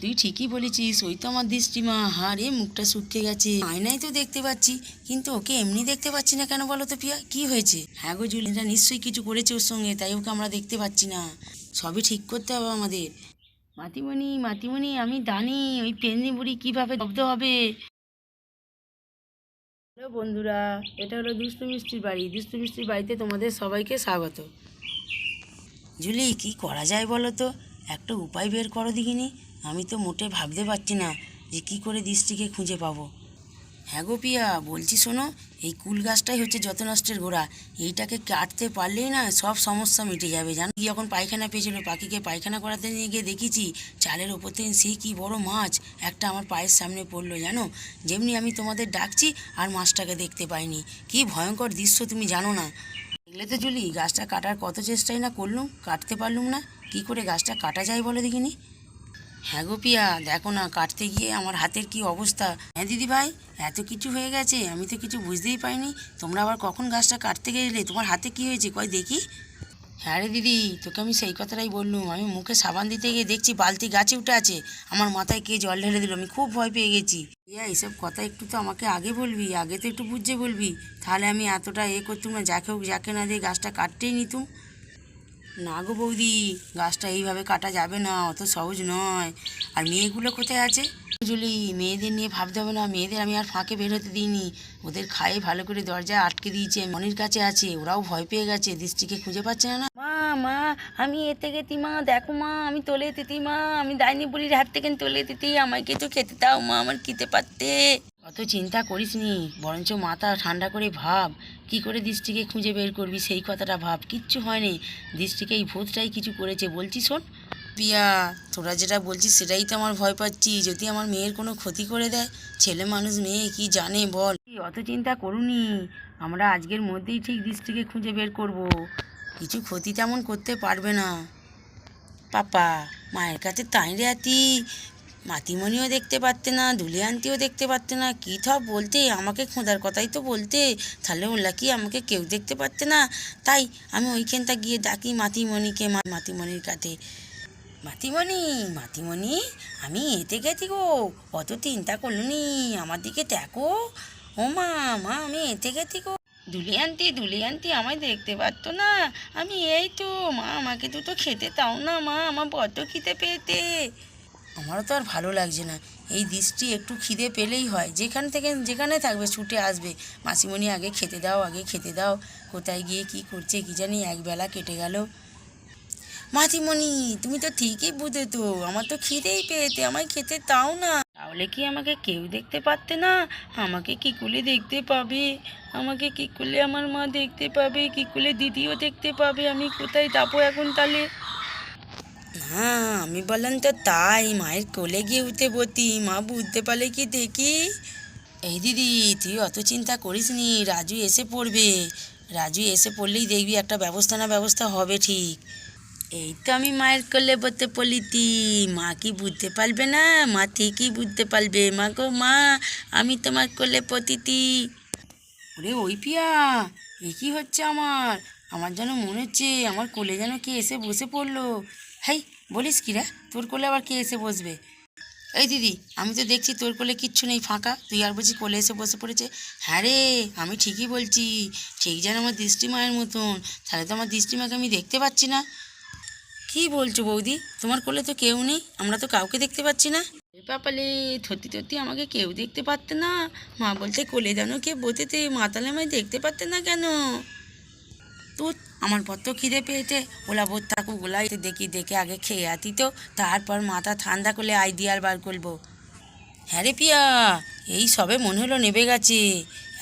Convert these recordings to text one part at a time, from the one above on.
তুই ঠিকই বলেছিস। ওই তো আমার দৃষ্টিমা। হারে মুখটা শুকিয়ে গেছে। আয়নায় তো দেখতে পাচ্ছি, কিন্তু ওকে এমনি দেখতে পাচ্ছি না কেন বলো তো পিয়া? কি হয়েছে? হ্যাঁ গো জুলি, এটা নিশ্চয়ই কিছু করেছে ওর সঙ্গে, তাই ওকে আমরা দেখতে পাচ্ছি না। সবই ঠিক করতে হবে আমাদের। মাতিমণি মাতিমণি, আমি জানি ওই পেন্নি বুড়ি কীভাবে জব্দ হবে? হ্যালো বন্ধুরা, এটা হলো দুষ্টু মিষ্টির বাড়ি। দুষ্টু মিষ্টির বাড়িতে তোমাদের সবাইকে স্বাগত। জুলি, কি করা যায় বলো তো? একটা উপায় বের করো দেখিনি। আমি তো মোটে ভাবতে পারছি না যে কি করে দৃষ্টিকে খুঁজে পাবো। হ্যাঁ গো পিয়া, বলছি শোনো, এই কুল গাছটাই হচ্ছে যত নষ্টের গোড়া। এইটাকে কাটতে পারলেই না সব সমস্যা মিটে যাবে। জানো কি, যখন পায়খানা পেয়েছিল, পাখিকে পায়খানা করাতে নিয়ে গিয়ে দেখেছি, চালের ওপর থেকে সে কি বড় মাছ, একটা আমার পায়ের সামনে পড়ল, জানো? যেমনি আমি তোমাদের ডাকছি আর মাছটাকে দেখতে পাইনি। কি ভয়ঙ্কর দৃশ্য, তুমি জানো না। দেখলে তো জুলি, গাছটা কাটার কত চেষ্টাই না করলুম, কাটতে পারলুম না। কি করে গাছটা কাটা যায় বলে দেখিনি? হ্যাঁ গো পিয়া, দেখো না, কাটতে গিয়ে আমার হাতের কি অবস্থা। হ্যাঁ দিদি ভাই এত কিছু হয়ে গেছে, আমি তো কিছু বুঝতেই পাইনি। তোমরা আবার কখন গাছটা কাটতে গেলে, তোমার হাতে কি হয়েছে কয় দেখি। হ্যাঁ রে দিদি, তোকে আমি সেই কথাটাই বললুম, আমি মুখে সাবান দিতে গিয়ে দেখছি বালতি গাছে উঠে আছে, আমার মাথায় কে জল ঢেলে দিল, আমি খুব ভয় পেয়ে গেছি। ইয়া এইসব কথা একটু তো আমাকে আগে বলবি, আগে তো একটু বুঝে বলবি। তাহলে আমি এতটা এ করতুম না, যাকে হোক, যাকে না দিয়ে গাছটা কাটতেই নিতুম। না গো বৌদি, গাছটা এইভাবে কাটা যাবে না, অত সহজ নয়। আর মেয়েগুলো কোথায় আছে? জুলি, মেয়েদের নিয়ে ভাবতে হবে না, মেয়েদের আমি আর ফাঁকে বের হতে দিইনি। ওদের খায়ে ভালো করে দরজায় আটকে দিয়েছে, মনির কাছে আছে, ওরাও ভয় পেয়ে গেছে, দৃষ্টিকে খুঁজে পাচ্ছে না মা মা, আমি এতে গেতি মা দেখো মা, আমি তোলে দিতি মা, আমি ডাইনি বুড়ির হাত থেকে তোলে দিতি আমাকে তো খেতে দাও মা, আমার খেতে পারতে অত চিন্তা করিস নি বরঞ্চ মাথা ঠান্ডা করে ভাব। কি করে দৃষ্টিকে খুঁজে বের করবি সেই কথাটা ভাব। কিচ্ছু হয়নি। দৃষ্টিকে এই ভূতটাই কিছু করেছে বলছি শোন। পিয়া তোরা যেটা বলছিস সেটাই তো আমার ভয় পাচ্ছি। যদি আমার মেয়ের কোনো ক্ষতি করে দেয় ছেলে মানুষ মেয়ে কি জানে বল? অত চিন্তা করুনি। আমরা আজকের মধ্যেই ঠিক দৃষ্টিকে খুঁজে বের করব। কিছু ক্ষতি তেমন করতে পারবে না। পাপা মায়ের কাছে তাই রে আতি। মাতিমণিও দেখতে পারতে না দুলি আন্টিও দেখতে পারতে না, কী সব বলতে? আমাকে খোঁজার কথাই তো বলতে। তাহলে ওলা কি আমাকে কেউ দেখতে পারতে না? তাই আমি ওইখানটা গিয়ে ডাকি মাতিমণিকে মাতিমণির কাছে। মাতিমণি মাতিমণি, আমি এতে গেছি গো। অত চিন্তা করল নি, আমার দিকে দেখো। ও মা মা, আমি এতে গেছি গো। দুলি আন্টি দুলি আন্টি আমায় দেখতে পারতো না। আমি এই তো, মা, আমাকে দুটো খেতে তাও না, মা, আমার বড্ড খিদে পেতে আমারও তো আর ভালো লাগছে না। এই দৃষ্টি একটু খিদে পেলেই হয়। যেখান থেকে, যেখানে থাকবে, ছুটে আসবে। মাসিমণি, আগে খেতে দাও, আগে খেতে দাও। কোথায় গিয়ে কি করছে কি জানি একবেলা কেটে গেল। মাসিমণি, তুমি তো ঠিকই বুঝে তো আমার তো খিদেই পেয়েতে আমায় খেতে তাও না। তাহলে কি আমাকে কেউ দেখতে পারতে না? আমাকে কি করে দেখতে পাবে? আমাকে কি করলে আমার মা দেখতে পাবে? কি করলে দিদিও দেখতে পাবে? আমি কোথায় যাব এখন তাহলে? হ্যাঁ আমি বললাম তো তাই, মায়ের কোলে গিয়ে উঠে বতি। মা বুঝতে পারলে কি দেখি? এই দিদি, তুই অত চিন্তা করিস নি, রাজু এসে পড়বে। রাজু এসে পড়লেই দেখবি একটা ব্যবস্থা না ব্যবস্থা হবে ঠিক। এই তো আমি মায়ের কোলে বলতে পলিতি মা কি বুঝতে পারবে না? মা ঠিকই বুঝতে পারবে। মা গো, মা, আমি তোমার কোলে পতিতি। ওরে ওই পিয়া এ কি হচ্ছে আমার? আমার যেন মনে হচ্ছে, আমার কোলে যেন কে এসে বসে পড়ল। হাই, বলিস কি রে? তোর কোলে আবার কে এসে বসবে? এই দিদি, আমি তো দেখছি তোর কোলে কিচ্ছু নেই, ফাঁকা। তুই আর বলছি কোলে এসে বসে পড়েছে। হ্যাঁ রে, আমি ঠিকই বলছি। ঠিক যেন আমার দৃষ্টি মায়ের মতন। তাহলে তো আমার দৃষ্টি মাকে আমি দেখতে পাচ্ছি না। কি বলছো বৌদি? তোমার কোলে তো কেউ নেই, আমরা তো কাউকে দেখতে পাচ্ছি না। পাপালে সত্যি সত্যি আমাকে কেউ দেখতে পারতে না। মা বলতে কোলে যেন কে বসেতে মাতালে আমায় দেখতে পারতে না কেন? তো আমার কত খিদে পেয়েছে। ওলা বোধ থাকুক ওলাই দেখি, দেখে আগে খেয়ে আতি তো। তারপর মাথা ঠান্ডা করলে আইডিয়ার বার করব। হ্যাঁ রে পিয়া, এই সবে মনে হলো নেবে গেছে।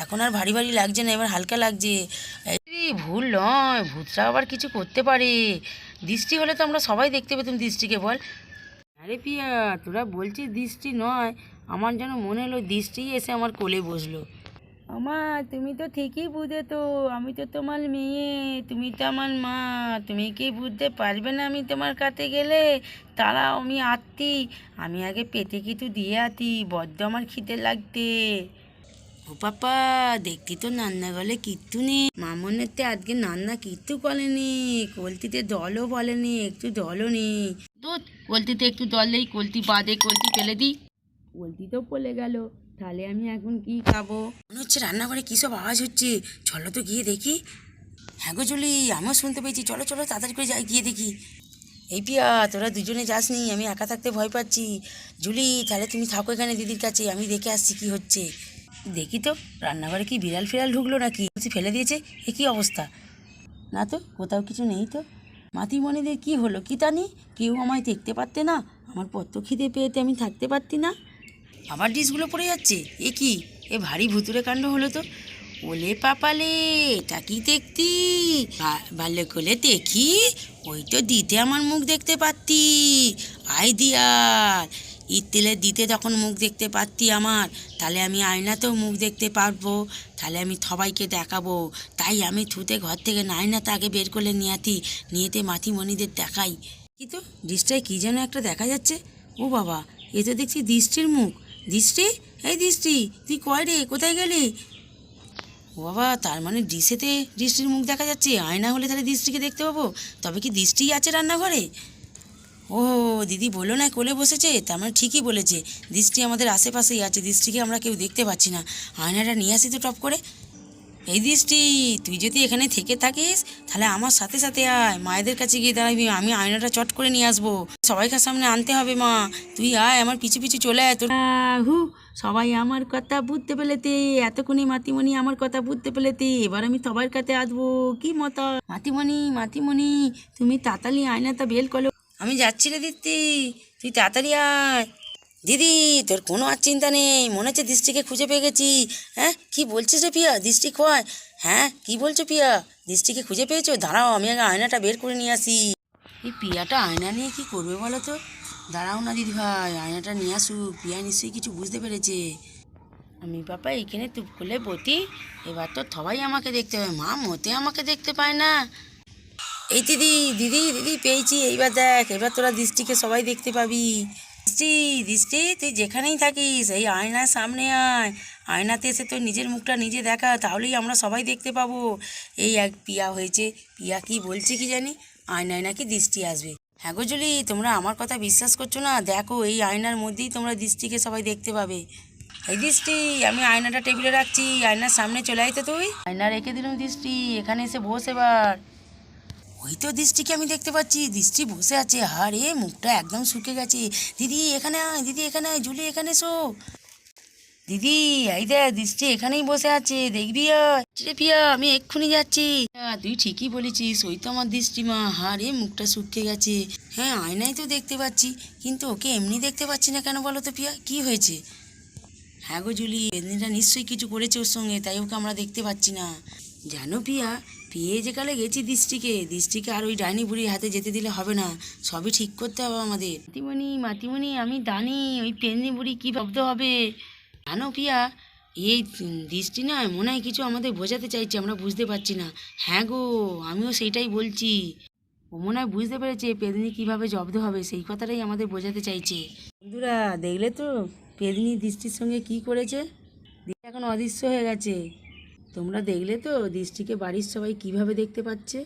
এখন আর ভারী ভারী লাগছে না, এবার হালকা লাগছে। ভুল নয়, ভূতরা আবার কিছু করতে পারে। দৃষ্টি হলে তো আমরা সবাই দেখতে পেতাম দৃষ্টিকে, বল। আরে পিয়া, তোরা বলছিস দৃষ্টি নয়, আমার যেন মনে হলো দৃষ্টি এসে আমার কোলে বসল। আমার তুমি তো ঠিকই বুঝে তো আমি তো তোমার মেয়ে, তুমি তো আমার মা। তুমি কি বুঝতে পারবে না আমি তোমার কাছে গেলে? তারাও আমি আত্মি। আমি আগে পেটে কিছু দিয়ে আতি, বড্ড আমার খিদে লাগতে ও পাপা, দেখতি তো নান্না গলে কিত্তু নেই। মামনেতে আজকে নান্না কিত্তু করেনি। কলতিতে দলও বলেনি, একটু দলও নেই। দুধ কলতিতে একটু দলেই কলতি বাদে কলতি ফেলে দিই কলতি তো পড়ে গেল। তাহলে আমি এখন কি খাব? মনে হচ্ছে রান্নাঘরে কী সব আওয়াজ হচ্ছে। চলো তো গিয়ে দেখি। হ্যাঁ গো জুলি, আমিও শুনতে পেয়েছি। চলো চলো, তাড়াতাড়ি করে যাই, গিয়ে দেখি। এই পিয়া, তোরা দুজনে যাসনি, আমি একা থাকতে ভয় পাচ্ছি। জুলি, তাহলে তুমি থাকো এখানে দিদির কাছে, আমি দেখে আসছি কি হচ্ছে। দেখি তো, রান্নাঘরে কি বিড়াল ফিরাল ঢুকলো নাকি? ফেলে দিয়েছে, এ কী অবস্থা? না তো, কোথাও কিছু নেই তো। মাতিমণিদের কি হলো, কি জানি কেউ আমায় দেখতে পারতে না? আমার পত্র খিদে পেয়েতে আমি থাকতে পারতি না। আবার ডিশগুলো পড়ে যাচ্ছে। এ কি? এ ভারী ভুতুরে কাণ্ড হলো তো। ওলে পাপালে, এটা কি দেখতি? ভালো করে দেখি, ওই তো দিতে আমার মুখ দেখতে পারতি। আই দিয়ার ঈদ তেলে দিতে তখন মুখ দেখতে পারতি আমার তাহলে আমি আয়নাতেও মুখ দেখতে পারব তাহলে আমি সবাইকে দেখাবো। তাই আমি থুতে ঘর থেকে আয়নাতে আগে বের করলে নিয়াতি, নিয়েতে মাথিমণিদের দেখাই। কিন্তু দৃষ্টায় কি যেন একটা দেখা যাচ্ছে। ও বাবা, এ তো দেখছি দৃষ্টির মুখ। দৃষ্টি? এই দৃষ্টি, তুই কয় রে? কোথায় গেলি? ও বাবা, তার মানে ডিসেতে দৃষ্টির মুখ দেখা যাচ্ছে। আয়না হলে তাহলে দৃষ্টিকে দেখতে পাবো। তবে কি দৃষ্টি আছে রান্নাঘরে? ও, দিদি বলল না কোলে বসেছে? তার মানে ঠিকই বলেছে। দৃষ্টি আমাদের আশেপাশেই আছে, দৃষ্টিকে আমরা কেউ দেখতে পাচ্ছি না। আয়নাটা নিয়ে আসি তো টপ করে। এই দৃষ্টি তুই যদি এখানে থেকে থাকিস তাহলে আমার সাথে সাথে আয়। মায়েদের কাছে গিয়ে দাঁড়াবি আমি আয়নাটা চট করে নিয়ে আসব। সবাইকার সামনে আনতে হবে মা। তুই আয় আমার পিছু পিছু চলে আয়। তোর হু সবাই আমার কথা বুঝতে পেলেতে এতক্ষণে মাতিমণি আমার কথা বুঝতে পেলেতে এবার আমি সবার কাছে আসব। কি মতা? মাতিমণি মাতিমণি তুমি তাড়াতাড়ি আয়নাটা বেল করো। আমি যাচ্ছি রে দিদি তুই তাড়াতাড়ি আয়। দিদি, তোর কোনো আর চিন্তা নেই, মনে হচ্ছে দৃষ্টিকে খুঁজে পেয়ে গেছি। হ্যাঁ কি বলছিস রে পিয়া? দৃষ্টি খোয়ায়। হ্যাঁ কি বলছো পিয়া? দৃষ্টিকে খুঁজে পেয়েছ? দাঁড়াও, আমি আগে আয়নাটা বের করে নিয়ে আসি। এই পিয়াটা আয়না নিয়ে কি করবে বলো তো? দাঁড়াও না দিদি ভাই, আয়নাটা নিয়ে আসুক পিয়া নিশ্চয়ই কিছু বুঝতে পেরেছে। আমি বাবা এইখানে তুপ খুলে বটি এবার তো সবাই আমাকে দেখতে হবে মা মতে আমাকে দেখতে পায় না। এই দিদি দিদি দিদি পেয়েছি। এইবার দেখ, এবার তোরা দৃষ্টিকে সবাই দেখতে পাবি। দৃষ্টি দৃষ্টি তুই যেখানেই থাকিস, এই আয়নার সামনে আয়। আয়নাতে এসে তোর নিজের মুখটা নিজে দেখা, তাহলেই আমরা সবাই দেখতে পাবো। এই এক পিয়া হয়েছে। পিয়া কি বলছে কি জানি? আয়নায় নাকি দৃষ্টি আসবে। হ্যাঁ গো তোমরা আমার কথা বিশ্বাস করছ না? দেখো, এই আয়নার মধ্যেই তোমরা দৃষ্টিকে সবাই দেখতে পাবে। এই দৃষ্টি, আমি আয়নাটা টেবিলে রাখছি। আয়নার সামনে চলে আয় তো তুই। আয়না রেখে দিলাম দৃষ্টি, এখানে এসে বস এবার। ওই তো দৃষ্টিকে আমি দেখতে পাচ্ছি। দৃষ্টি বসে আছে। আরে মুখটা একদম শুকে গেছে। দিদি এখানে আয় দিদি এখানে আয় জুলি এখানে শো দিদি এই দেখ দৃষ্টি এখানেই বসে আছে। দেখবি পিয়া আমি এক্ষুনি যাচ্ছি। হ্যাঁ, তুই ঠিকই বলেছিস। ওই তো আমার দৃষ্টি মা হারে মুখটা শুকিয়ে গেছে। হ্যাঁ আয়নায় তো দেখতে পাচ্ছি। কিন্তু ওকে এমনি দেখতে পাচ্ছি না কেন বলো তো পিয়া? কি হয়েছে? হ্যাঁ গো জুলি এদিনটা নিশ্চয়ই কিছু করেছে ওর সঙ্গে তাই ওকে আমরা দেখতে পাচ্ছি না। জানো পিয়া পেয়ে যে কালে গেছি দৃষ্টিকে। দৃষ্টিকে আর ওই ডাইনি বুড়ির হাতে যেতে দিলে হবে না। সবই ঠিক করতে হবে আমাদের। মাতিমণি মাতিমণি আমি জানি ওই পেন্নি বুড়ি কী ভাবতে হবে? জানো পিয়া এই দৃষ্টি না মনে হয় কিছু আমাদের বোঝাতে চাইছে আমরা বুঝতে পারছি না। হ্যাঁ গো আমিও সেইটাই বলছি। ও মনে হয় বুঝতে পেরেছে পেদনি কীভাবে জব্দ হবে সেই কথাটাই আমাদের বোঝাতে চাইছে। বন্ধুরা দেখলে তো? পেদনি দৃষ্টির সঙ্গে কি করেছে? এখন অদৃশ্য হয়ে গেছে। তোমরা দেখলে তো দৃষ্টিকে বাড়ির সবাই কীভাবে দেখতে পাচ্ছে?